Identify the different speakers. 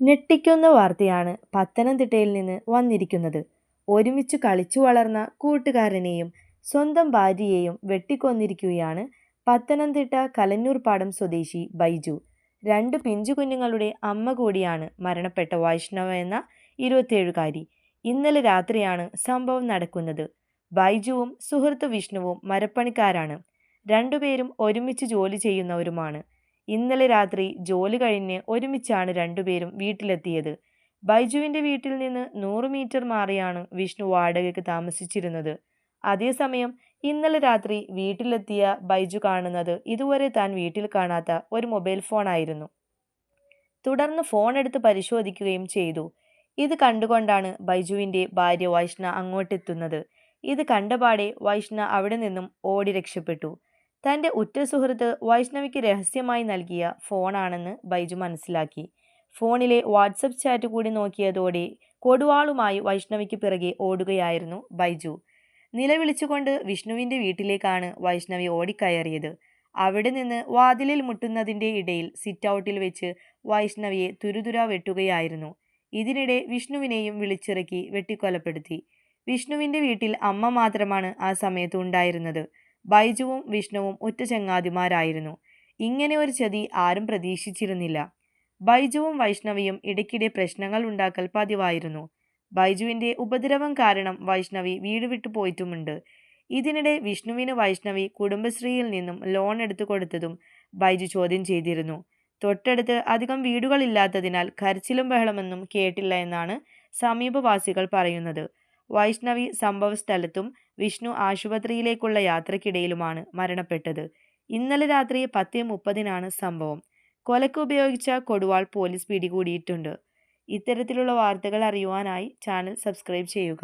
Speaker 1: ഞെട്ടിക്കുന്ന വാർത്തയാണ് പത്തനംതിട്ടയിൽ നിന്ന് വന്നിരിക്കുന്നത്. ഒരുമിച്ച് കളിച്ചു വളർന്ന കൂട്ടുകാരനെയും സ്വന്തം ഭാര്യയെയും വെട്ടിക്കൊന്നിരിക്കുകയാണ് പത്തനംതിട്ട കലഞ്ഞൂർപാടം സ്വദേശി ബൈജു. രണ്ട് പിഞ്ചു കുഞ്ഞുങ്ങളുടെ അമ്മ കൂടിയാണ് മരണപ്പെട്ട വൈഷ്ണവ എന്ന ഇരുപത്തിയേഴുകാരി. ഇന്നലെ രാത്രിയാണ് സംഭവം നടക്കുന്നത്. ബൈജുവും സുഹൃത്ത് വിഷ്ണുവും മരപ്പണിക്കാരാണ്. രണ്ടുപേരും ഒരുമിച്ച് ജോലി ചെയ്യുന്നവരുമാണ്. ഇന്നലെ രാത്രി ജോലി കഴിഞ്ഞ് ഒരുമിച്ചാണ് രണ്ടുപേരും വീട്ടിലെത്തിയത്. ബൈജുവിന്റെ വീട്ടിൽ നിന്ന് നൂറ് മീറ്റർ മാറിയാണ് വിഷ്ണു വാടകയ്ക്ക് താമസിച്ചിരുന്നത്. അതേസമയം ഇന്നലെ രാത്രി വീട്ടിലെത്തിയ ബൈജു കാണുന്നത് ഇതുവരെ താൻ വീട്ടിൽ കാണാത്ത ഒരു മൊബൈൽ ഫോണായിരുന്നു. തുടർന്ന് ഫോൺ എടുത്ത് പരിശോധിക്കുകയും ചെയ്തു. ഇത് കണ്ടുകൊണ്ടാണ് ബൈജുവിന്റെ ഭാര്യ വൈഷ്ണ അങ്ങോട്ടെത്തുന്നത്. ഇത് കണ്ടപാടെ വൈഷ്ണ അവിടെ നിന്നും ഓടി രക്ഷപ്പെട്ടു. തന്റെ ഉറ്റ സുഹൃത്ത് വൈഷ്ണവിക്ക് രഹസ്യമായി നൽകിയ ഫോണാണെന്ന് ബൈജു മനസ്സിലാക്കി. ഫോണിലെ വാട്സപ്പ് ചാറ്റ് കൂടി നോക്കിയതോടെ കൊടുവാളുമായി വൈഷ്ണവിക്ക് പിറകെ ഓടുകയായിരുന്നു ബൈജു. നിലവിളിച്ചുകൊണ്ട് വിഷ്ണുവിന്റെ വീട്ടിലേക്കാണ് വൈഷ്ണവി ഓടിക്കയറിയത്. അവിടെ നിന്ന് വാതിലിൽ മുട്ടുന്നതിന്റെ ഇടയിൽ സിറ്റ് ഔട്ടിൽ വെച്ച് വൈഷ്ണവിയെ തുരുതുര വെട്ടുകയായിരുന്നു. ഇതിനിടെ വിഷ്ണുവിനെയും വിളിച്ചിറക്കി വെട്ടിക്കൊലപ്പെടുത്തി. വിഷ്ണുവിന്റെ വീട്ടിൽ അമ്മ മാത്രമാണ് ആ സമയത്ത് ഉണ്ടായിരുന്നത്. ബൈജുവും വിഷ്ണുവും ഒറ്റ ചങ്ങാതിമാരായിരുന്നു. ഇങ്ങനെ ഒരു ചതി ആരും പ്രതീക്ഷിച്ചിരുന്നില്ല. ബൈജുവും വൈഷ്ണവിയും ഇടയ്ക്കിടെ പ്രശ്നങ്ങൾ ഉണ്ടാക്കൽ പതിവായിരുന്നു. ബൈജുവിന്റെ ഉപദ്രവം കാരണം വൈഷ്ണവി വീട് വിട്ടു പോയിട്ടുമുണ്ട്. ഇതിനിടെ വിഷ്ണുവിന് വൈഷ്ണവി കുടുംബശ്രീയിൽ നിന്നും ലോൺ എടുത്തു കൊടുത്തതും ബൈജു ചോദ്യം ചെയ്തിരുന്നു. തൊട്ടടുത്ത് അധികം വീടുകളില്ലാത്തതിനാൽ കരച്ചിലും ബഹളമൊന്നും കേട്ടില്ല എന്നാണ് സമീപവാസികൾ പറയുന്നത്. വൈഷ്ണവി സംഭവ സ്ഥലത്തും വിഷ്ണു ആശുപത്രിയിലേക്കുള്ള യാത്രക്കിടയിലുമാണ് മരണപ്പെട്ടത്. ഇന്നലെ രാത്രി പത്ത് മുപ്പതിനാണ് സംഭവം. കൊലക്ക് ഉപയോഗിച്ച കൊടുവാൾ പോലീസ് പിടികൂടിയിട്ടുണ്ട്. ഇത്തരത്തിലുള്ള വാർത്തകൾ അറിയുവാനായി ചാനൽ സബ്സ്ക്രൈബ് ചെയ്യുക.